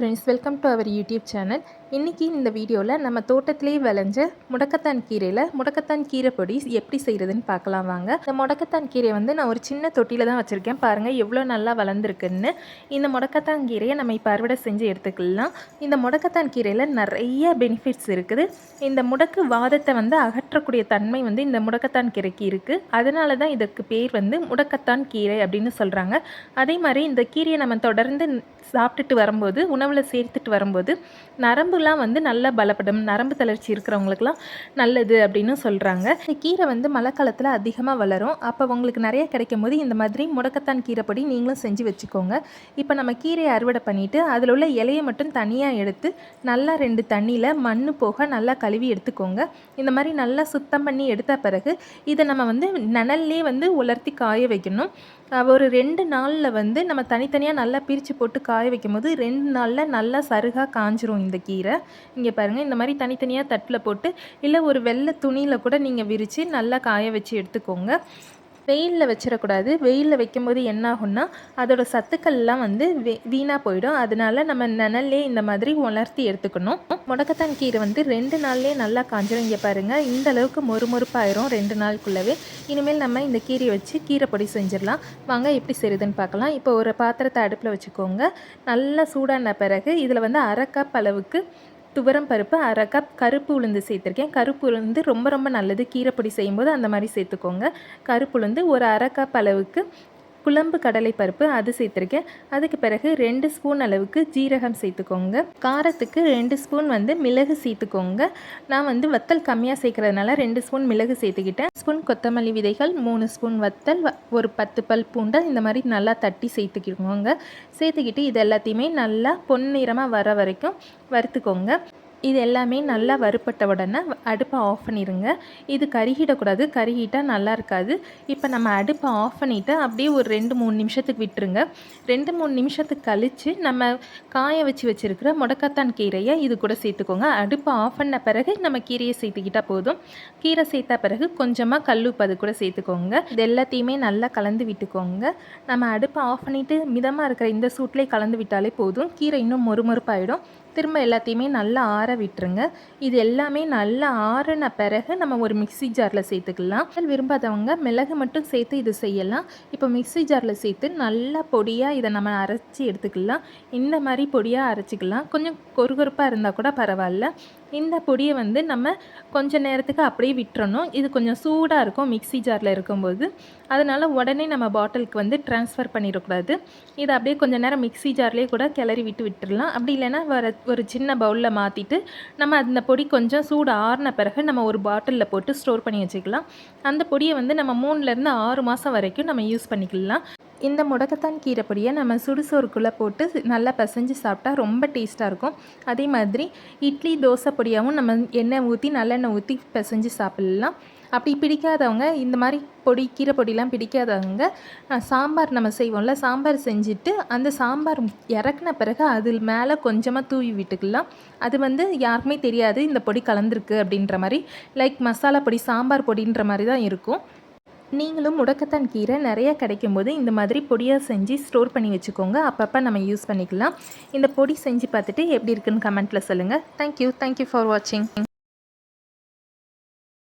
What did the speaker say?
Friends welcome to our YouTube channel இன்றைக்கி இந்த வீடியோவில் நம்ம தோட்டத்திலே விளைஞ்ச முடக்கத்தான் கீரையில் முடக்கத்தான் கீரை பொடி எப்படி செய்கிறதுன்னு பார்க்கலாம் வாங்க. இந்த முடக்கத்தான் கீரை வந்து நான் ஒரு சின்ன தொட்டியில் தான் வச்சுருக்கேன். பாருங்கள் எவ்வளோ நல்லா வளர்ந்துருக்குன்னு. இந்த முடக்கத்தான் கீரையை நம்ம இப்போ அறுவடை செஞ்சு எடுத்துக்கலாம். இந்த முடக்கத்தான் கீரையில் நிறைய பெனிஃபிட்ஸ் இருக்குது. இந்த முடக்கு வாதத்தை வந்து அகற்றக்கூடிய தன்மை வந்து இந்த முடக்கத்தான் கீரைக்கு இருக்குது அதனால தான் இதுக்கு பேர் வந்து முடக்கத்தான் கீரை அப்படின்னு சொல்கிறாங்க அதே மாதிரி இந்த கீரையை நம்ம தொடர்ந்து சாப்பிட்டுட்டு வரும்போது உணவில் சேர்த்துட்டு வரும்போது நரம்புலாம் வந்து நல்லா பலப்படும். நரம்பு தளர்ச்சி இருக்கிறவங்களுக்குலாம் நல்லது அப்படின்னு சொல்கிறாங்க இந்த கீரை வந்து மழை காலத்தில் அதிகமாக வளரும். அப்போ உங்களுக்கு நிறைய கிடைக்கும் போது இந்த மாதிரி முடக்கத்தான் கீரைப்பொடி நீங்களும் செஞ்சு வச்சுக்கோங்க. இப்போ நம்ம கீரையை அறுவடை பண்ணிவிட்டு அதில் உள்ள இலையை மட்டும் தனியாக எடுத்து நல்லா ரெண்டு தண்ணியில் மண் போக நல்லா கழுவி எடுத்துக்கோங்க. இந்த மாதிரி நல்லா சுத்தம் பண்ணி எடுத்த பிறகு இதை நம்ம வந்து நனல்லே வந்து உலர்த்தி காய வைக்கணும். ஒரு ரெண்டு நாளில் வந்து நம்ம தனித்தனியாக நல்லா பிரித்து போட்டு காய வைக்கும் போது ரெண்டு நாளில் நல்லா சருகாக காஞ்சிரும் இந்த கீரை. இங்கே பாருங்கள் இந்த மாதிரி தனித்தனியாக தட்டில் போட்டு இல்லை ஒரு வெள்ளை துணியில் கூட நீங்கள் விரித்து நல்லா காய வச்சு எடுத்துக்கோங்க. வெயிலில் வச்சிடக்கூடாது வெயிலில் வைக்கும்போது என்ன ஆகும்னா அதோட சத்துக்கள்லாம் வந்து வெ வீணாக போயிடும். அதனால நம்ம நிழல்லே இந்த மாதிரி உலர்த்தி எடுத்துக்கணும். முடக்கத்தான் கீரை வந்து ரெண்டு நாள்லேயே நல்லா காஞ்சிரும். இங்கே பாருங்கள் இந்த அளவுக்கு மொறுமொறுப்பாயிரும் ரெண்டு நாளுக்குள்ளவே. இனிமேல் நம்ம இந்த கீரையை வச்சு கீரை பொடி செஞ்சிடலாம். வாங்க எப்படி செய்யுதுன்னு பார்க்கலாம். இப்போ ஒரு பாத்திரத்தை அடுப்பில் வச்சுக்கோங்க. நல்லா சூடான பிறகு இதில் வந்து அரை கப் அளவுக்கு துவரம் பருப்பு அரை கப் கருப்பு உளுந்து சேர்த்துருக்கேன். கருப்பு உளுந்து ரொம்ப ரொம்ப நல்லது. கீரைப்பொடி செய்யும்போது அந்த மாதிரி சேர்த்துக்கோங்க. கருப்பு உளுந்து ஒரு அரை கப் அளவுக்கு குழம்பு கடலை பருப்பு அது சேர்த்துருக்கேன். அதுக்கு பிறகு ரெண்டு ஸ்பூன் அளவுக்கு ஜீரகம் சேர்த்துக்கோங்க. காரத்துக்கு ரெண்டு ஸ்பூன் வந்து மிளகு சேர்த்துக்கோங்க. நான் வந்து வத்தல் கம்மியாக சேர்க்குறதுனால ரெண்டு ஸ்பூன் மிளகு சேர்த்துக்கிட்டேன். ஸ்பூன் கொத்தமல்லி விதைகள் மூணு ஸ்பூன் வத்தல் ஒரு பத்து பல் பூண்டை இந்த மாதிரி நல்லா தட்டி சேர்த்துக்கிக்கோங்க சேர்த்துக்கிட்டு இது எல்லாத்தையுமே நல்லா பொன்னிறமாக வர வரைக்கும் வறுத்துக்கோங்க. இது எல்லாமே நல்லா வறுப்பட்ட உடனே அடுப்பை ஆஃப் பண்ணிடுங்க இது கருகிடக்கூடாது. கருகிட்டால் நல்லா இருக்காது. இப்போ நம்ம அடுப்பை ஆஃப் பண்ணிவிட்டு அப்படியே ஒரு ரெண்டு மூணு நிமிஷத்துக்கு விட்டுருங்க. ரெண்டு மூணு நிமிஷத்துக்கு கழித்து நம்ம காய வச்சு வச்சுருக்கிற முடக்கத்தான் கீரையை இது கூட சேர்த்துக்கோங்க. அடுப்பை ஆஃப் பண்ண பிறகு நம்ம கீரையை சேர்த்துக்கிட்டால் போதும். கீரை சேர்த்த பிறகு கொஞ்சமாக கல்லுப்பு அது கூட சேர்த்துக்கோங்க. இது எல்லாத்தையுமே நல்லா கலந்து விட்டுக்கோங்க. நம்ம அடுப்பை ஆஃப் பண்ணிவிட்டு மிதமாக இருக்கிற இந்த சூட்லேயே கலந்து விட்டாலே போதும். கீரை இன்னும் மொறுமொறுப்பாயிடும். திரும்ப எல்லாத்தையுமே நல்லா ஆற விட்டுருங்க. இது எல்லாமே நல்லா ஆறின பிறகு நம்ம ஒரு மிக்சி ஜாரில் சேர்த்துக்கலாம். விரும்பாதவங்க மிளகு மட்டும் சேர்த்து இது செய்யலாம். இப்போ மிக்சி ஜாரில் சேர்த்து நல்லா பொடியாக இதை நம்ம அரைச்சி எடுத்துக்கலாம். இந்த மாதிரி பொடியாக அரைச்சிக்கலாம். கொஞ்சம் கொறுகொறுப்பாக இருந்தால் கூட பரவாயில்ல. இந்த பொடியை வந்து நம்ம கொஞ்ச நேரத்துக்கு அப்படியே விட்டுறணும். இது கொஞ்சம் சூடாக இருக்கும் மிக்சி ஜாரில் இருக்கும்போது. அதனால் உடனே நம்ம பாட்டிலுக்கு வந்து ட்ரான்ஸ்ஃபர் பண்ணிடக்கூடாது. இதை அப்படியே கொஞ்சம் நேரம் மிக்சி ஜார்லேயே கூட கிளறி விட்டு விட்டுடலாம் அப்படி இல்லைன்னா வர ஒரு சின்ன பவுலில் மாற்றிட்டு நம்ம அந்த பொடி கொஞ்சம் சூடு ஆறின பிறகு நம்ம ஒரு பாட்டிலில் போட்டு ஸ்டோர் பண்ணி வச்சுக்கலாம். அந்த பொடியை வந்து நம்ம மூணுலேருந்து ஆறு மாதம் வரைக்கும் நம்ம யூஸ் பண்ணிக்கலாம். இந்த முடக்கத்தான் கீரை பொடியை நம்ம சுடுசோறுக்குள்ளே போட்டு நல்லா பிசைஞ்சு சாப்பிட்டா ரொம்ப டேஸ்ட்டாக இருக்கும். அதே மாதிரி இட்லி தோசை பொடியாகவும் நம்ம எண்ணெய் ஊற்றி நல்லெண்ணெய் ஊற்றி பிசைஞ்சு சாப்பிட்லாம். அப்படி பிடிக்காதவங்க இந்த மாதிரி பொடி கீரை பொடிலாம் பிடிக்காதவங்க சாம்பார் நம்ம செய்வோம்ல சாம்பார் செஞ்சுட்டு அந்த சாம்பார் இறக்குன பிறகு அதில் மேலே கொஞ்சமாக தூவி விட்டுக்கலாம். அது வந்து யாருக்குமே தெரியாது இந்த பொடி கலந்துருக்கு அப்படின்ற மாதிரி. லைக் மசாலா பொடி சாம்பார் பொடின்ற மாதிரி தான் இருக்கும். நீங்களும் முடக்கத்தான் கீரை நிறைய கிடைக்கும் போது இந்த மாதிரி பொடியாக செஞ்சு ஸ்டோர் பண்ணி வச்சுக்கோங்க. அப்பப்போ நம்ம யூஸ் பண்ணிக்கலாம். இந்த பொடி செஞ்சு பார்த்துட்டு எப்படி இருக்குன்னு கமெண்ட்டில் சொல்லுங்கள் தேங்க்யூ தேங்க்யூ ஃபார் வாட்சிங்